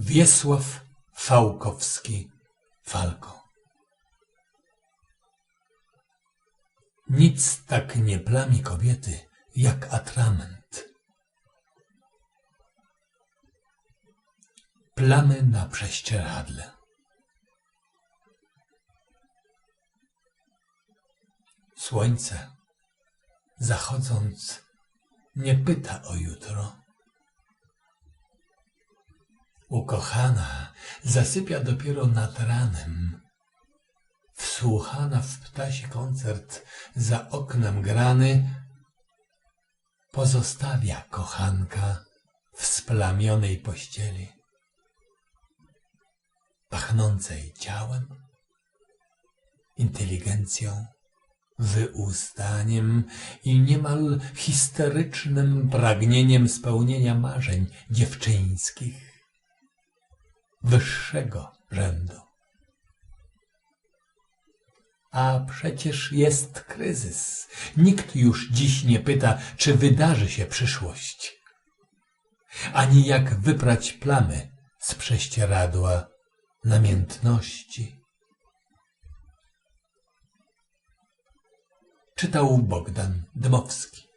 Wiesław Fałkowski Falko Nic tak nie plami kobiety, jak atrament. Plamy na prześcieradle. Słońce, zachodząc, nie pyta o jutro. Ukochana zasypia dopiero nad ranem. Wsłuchana w ptasi koncert za oknem grany, pozostawia kochanka w splamionej pościeli, pachnącej ciałem, inteligencją, wyustaniem i niemal histerycznym pragnieniem spełnienia marzeń dziewczyńskich wyższego rzędu. A przecież jest kryzys. Nikt już dziś nie pyta, czy wydarzy się przyszłość, ani jak wyprać plamy z prześcieradła namiętności. Czytał Bogdan Dmowski.